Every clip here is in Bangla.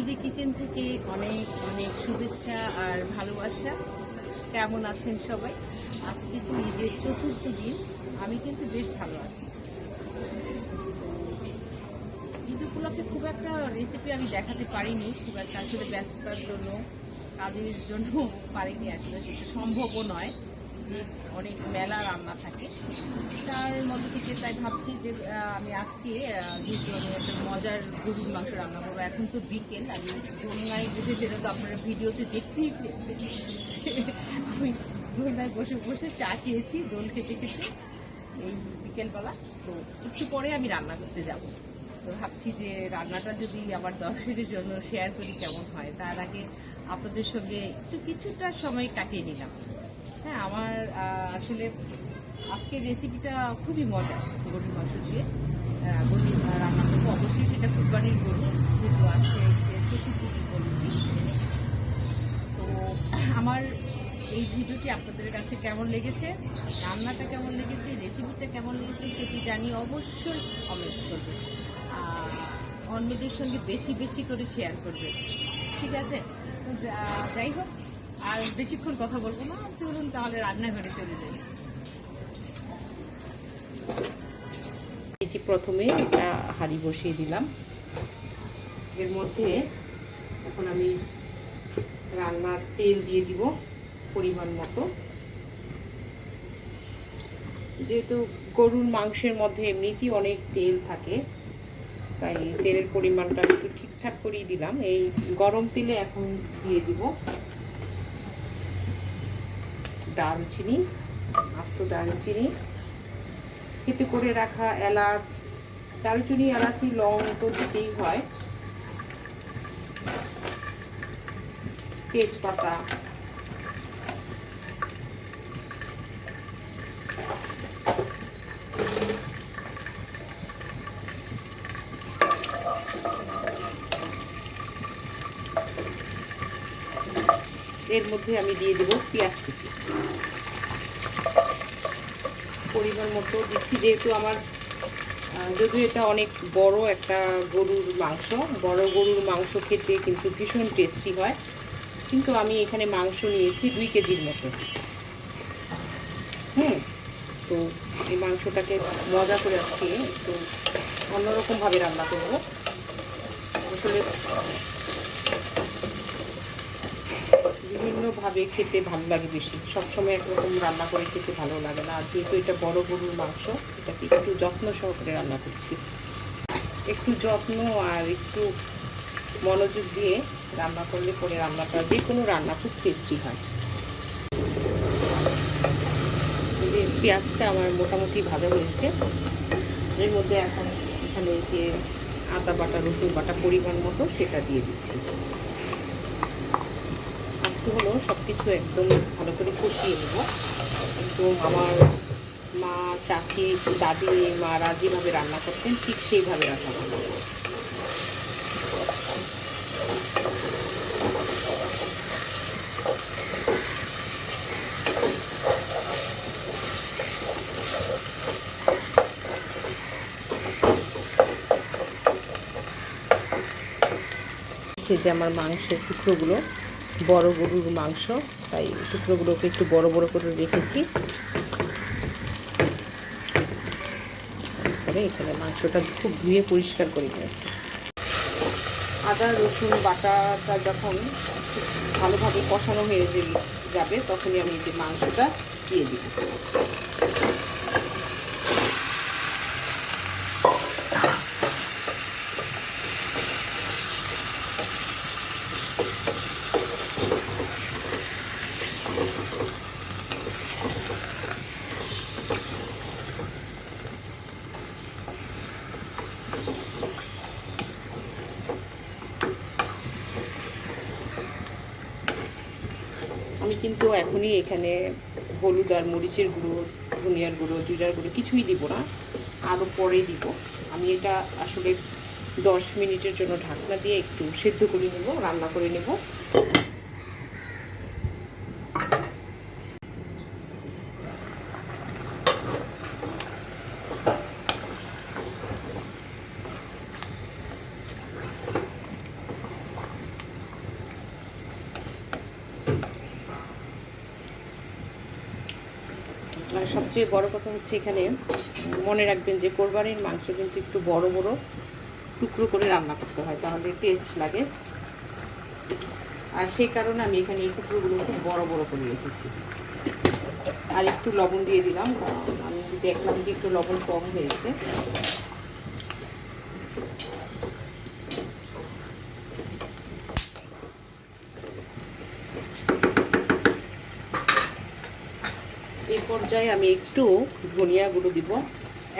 হেলদি কিচেন থেকে অনেক অনেক শুভেচ্ছা আর ভালোবাসা। কেমন আছেন সবাই? আজকে তো ঈদের চতুর্থ দিন, আমি কিন্তু বেশ ভালো আছি। ঈদ উপলক্ষে খুব একটা রেসিপি আমি দেখাতে পারিনি, খুব একটা আসলে ব্যস্ততার জন্য, কাজের জন্য পারিনি আসলে, সেটা সম্ভবও নয়। ঈদ অনেক মেলা রান্না থাকে। তার মধ্যে থেকে তাই ভাবছি যে আমি আজকে একটা মজার গরুর মাংস রান্না করব, এখন তো বিকেল আমি দোলনায় বসে যেটা তো আপনারা ভিডিওতে দেখতেই পেয়েছেন। আমি দোলনায় বসে বসে চা খেয়েছি, দোল খেতে খেতে এই বিকেলবেলা। তো একটু পরে আমি রান্না করতে যাব। তো ভাবছি যে রান্নাটা যদি আমার দর্শকের জন্য শেয়ার করি কেমন হয়, তার আগে আপনাদের সঙ্গে একটু কিছুটা সময় কাটিয়ে নিলাম। হ্যাঁ আমার আসলে আজকের রেসিপিটা খুবই মজা, গরুর মাংস দিয়ে। গরুর রান্না করব। অবশ্যই সেটা কুরবানির গরু, যেহেতু আজকে চতুর্থী বলেছি। তো আমার এই ভিডিওটি আপনাদের কাছে কেমন লেগেছে, রান্নাটা কেমন লেগেছে রেসিপিটা কেমন লেগেছে সেটি জানি অবশ্যই কমেন্ট করবে অন্যদের সঙ্গে বেশি বেশি করে শেয়ার করবে ঠিক আছে? যাই হোক আর বেশিক্ষণ কথা বলব না, চলুন তাহলে রান্নাঘরে চলে যাই। প্রথমে একটা হাঁড়ি বসিয়ে দিলাম। এর মধ্যে এখন আমি রান্নার তেল দিয়ে দিব পরিমাণ মতো। যেহেতু গরুর মাংসের মধ্যে এমনিতেই অনেক তেল থাকে, তাই তেলের পরিমাণটা একটু ঠিকঠাক করেই দিলাম। এই গরম তেলে এখন দিয়ে দিব দারুচিনি আস্ত দারুচিনি খেতে করে রাখা এলাচ দারুচিনি এলাচি লং তো দিতেই হয়। তেজপাতা মধ্যে আমি দিয়ে দেবো পেঁয়াজ কুচি। পরিমাণ মতো দিচ্ছি, যেহেতু আমার যদিও এটা অনেক বড় একটা গরুর মাংস, বড় গরুর মাংস খেতে কিন্তু ভীষণ টেস্টি হয়, কিন্তু আমি এখানে মাংস নিয়েছি দুই কেজির মতো। হুম, তো এই মাংসটাকে মজা করে আজকে একটু অন্যরকমভাবে রান্না করব। আসলে বিভিন্নভাবে খেতে ভালো লাগে বেশি। সবসময় একরকম রান্না করে খেতে ভালো লাগে না। আর যেহেতু এটা বড় গরুর মাংস, এটাকে একটু যত্ন সহকারে রান্না করছি। একটু যত্ন আর একটু মনোযোগ দিয়ে রান্না করলে পরে রান্নাটা যে কোনো রান্না খুব টেস্টি হয়। যে পেঁয়াজটা আমার মোটামুটি ভাজা হয়েছে। এর মধ্যে এখন এখানে যে আদা বাটা, রসুন বাটা পরিমাণ মতো সেটা দিয়ে দিচ্ছি। হলো? সব কিছু একদম ভালো করে কষিয়ে নেব। একদম আমার মা, চাচি, দাদি, মারা যেভাবে রান্না করতেন, ঠিক সেইভাবে রান্না করব যে আমার মাংসের টুকরোগুলো বড় গরুর মাংস, তাই টুকরোগুলোকে একটু বড় বড় করে রেখেছি। তারপরে এখানে মাংসটা খুব ধুয়ে পরিষ্কার করে নিয়েছি। আদা, রসুন, বাটাটা যখন ভালোভাবে কষানো হয়ে যাবে, তখনই আমি যে মাংসটা দিয়ে দিব। আমি কিন্তু এখনই এখানে হলুদ আর মরিচের গুঁড়ো, ধনিয়ার গুঁড়ো, জিরার গুঁড়ো কিছুই দিব না। আরও পরেই দিব। আমি এটা আসলে দশ মিনিটের জন্য ঢাকনা দিয়ে একটু সেদ্ধ করে নেব, রান্না করে নেব। সবচেয়ে বড় কথা হচ্ছে এখানে মনে রাখবেন যে কোরবানির মাংস কিন্তু একটু বড় বড় টুকরো করে রান্না করতে হয়, তাহলে টেস্ট লাগে। আর সেই কারণে আমি এখানে এই টুকরোগুলো খুব বড় বড় করে রেখেছি। আর একটু লবণ দিয়ে দিলাম। আমি দেখলাম যে একটু লবণ কম হয়েছে এই পর্যায়ে আমি একটু ধনিয়া গুঁড়ো দিব,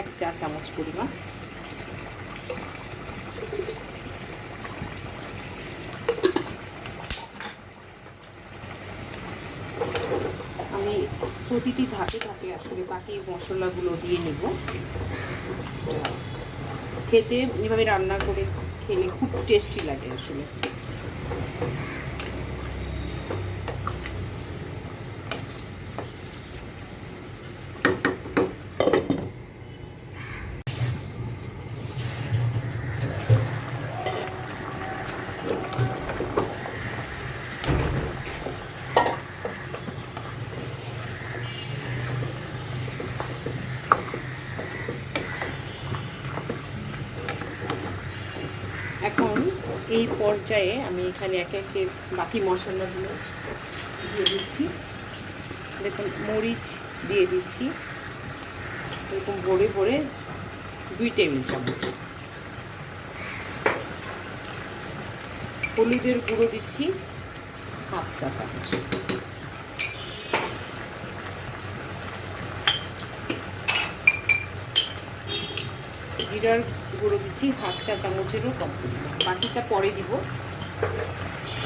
এক চা চামচ পরিমাণ। আমি প্রতিটি ধাপে ধাপে আসলে বাকি মশলাগুলো দিয়ে নেব। খেতে এভাবে রান্না করে খেলে খুব টেস্টি লাগে আসলে এখন এই পর্যায়ে আমি এখানে একে একে বাকি মশলাগুলো দিয়ে দিচ্ছি। দেখুন, মরিচ দিয়ে দিচ্ছি। এরকম ভরে ভরে দুই টেবিল চামচ। হলুদের গুঁড়ো দিচ্ছি হাফ চা চামচ। জিরার গুঁড়ো দিচ্ছি হাফ চা চামচেরও কম। বাকিটা পরে দিব।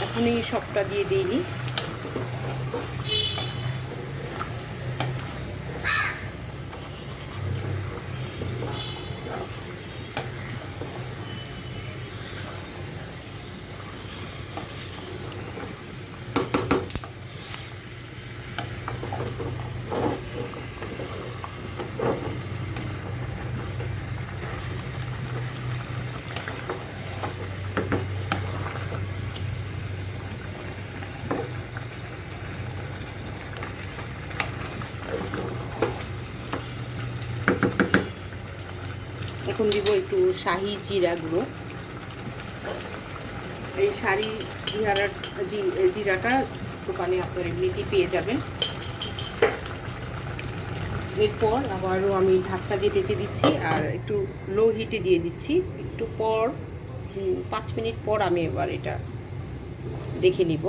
এখন এই সবটা দিয়ে দিইনি। এখন দিব একটু শাহি জিরা গুঁড়ো। এই শাড়ি জিরার জি- জিরাটা দোকানে আপনার এমনিতেই পেয়ে যাবেন। এরপর আবারও আমি ঢাকনা দিয়ে ঢেকে দিচ্ছি আর একটু লো হিটে দিয়ে দিচ্ছি। একটু পর পাঁচ মিনিট পর আমি এবার এটা দেখে নিব।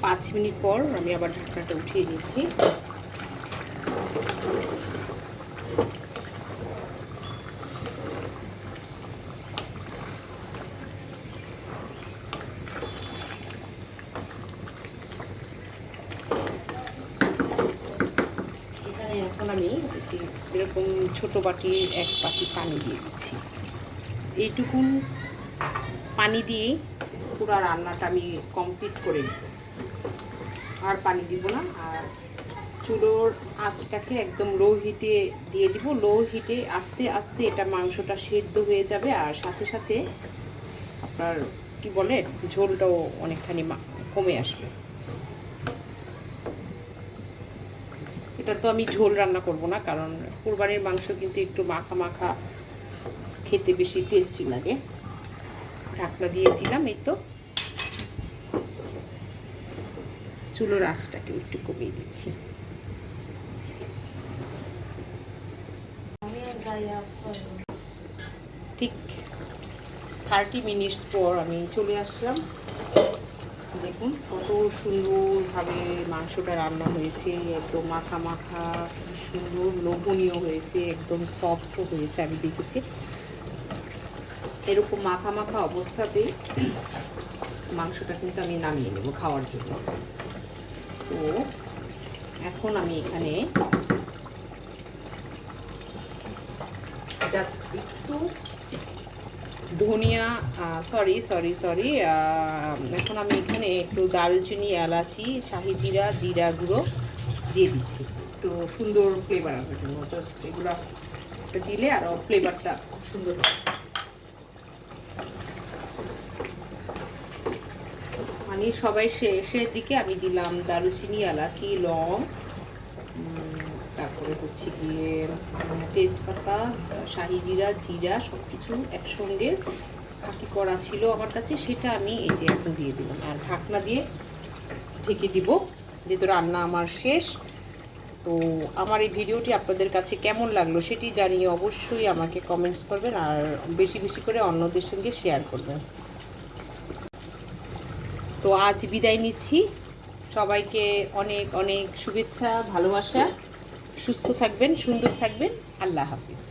পাঁচ মিনিট পর আমি আবার ঢাকনাটা উঠিয়ে নিচ্ছি এখানে এখন আমি এই যে এরকম ছোট বাটির এক বাটি পানি দিয়ে দিচ্ছি। এইটুকুন পানি দিয়ে পুরো রান্নাটা আমি কমপ্লিট করে নেব। আর পানি দিব না, আর চুলোর আঁচটাকে একদম লো হিটে দিয়ে দিব। লো হিটে আস্তে আস্তে এটা মাংসটা সেদ্ধ হয়ে যাবে, আর সাথে সাথে আপনার কি বলে, ঝোলটাও অনেকখানি কমে আসবে। এটা তো আমি ঝোল রান্না করব না, কারণ কোরবানির মাংস কিন্তু একটু মাখা মাখা খেতে বেশি টেস্টি লাগে। ঢাকনা দিয়ে দিলাম এই তো। চুলোর আঁচটাকে একটু কমিয়ে দিচ্ছি। ঠিক থার্টি মিনিটস পর আমি চলে আসলাম। দেখুন, কত সুন্দরভাবে মাংসটা রান্না হয়েছে, একদম মাখা মাখা সুন্দর লোভনীয় হয়েছে, একদম সফট হয়েছে, আমি দেখেছি। এরকম মাখা মাখা অবস্থাতেই মাংসটা কিন্তু আমি নামিয়ে নেব খাওয়ার জন্য। তো এখন আমি এখানে জাস্ট একটু ধনিয়া সরি সরি সরি এখন আমি এখানে একটু দারুচিনি, এলাচি, শাহি জিরা জিরা গুঁড়ো দিয়ে দিচ্ছি একটু সুন্দর ফ্লেভার আসার জন্য জাস্ট এগুলো দিলে আরও ফ্লেভারটা সুন্দর। মানে সবাই শেষের দিকে আমি দিলাম দারুচিনি, এলাচি, লং হচ্ছে গিয়ে তেজপাতা শাহি জিরা জিরা সব কিছু একসঙ্গে ফাঁকি করা ছিল আমার কাছে, সেটা আমি এই যে এখন দিয়ে দিলাম। আর ঢাকনা দিয়ে ঢেকে দিব, যেহেতু রান্না আমার শেষ। তো আমার এই ভিডিওটি আপনাদের কাছে কেমন লাগল সেটি জানিয়ে অবশ্যই আমাকে কমেন্টস করবেন আর বেশি বেশি করে অন্যদের সঙ্গে শেয়ার করবেন। তো আজ বিদায় নিচ্ছি। সবাইকে অনেক অনেক শুভেচ্ছা, ভালোবাসা। সুস্থ থাকবেন সুন্দর থাকবেন। আল্লাহ হাফিজ।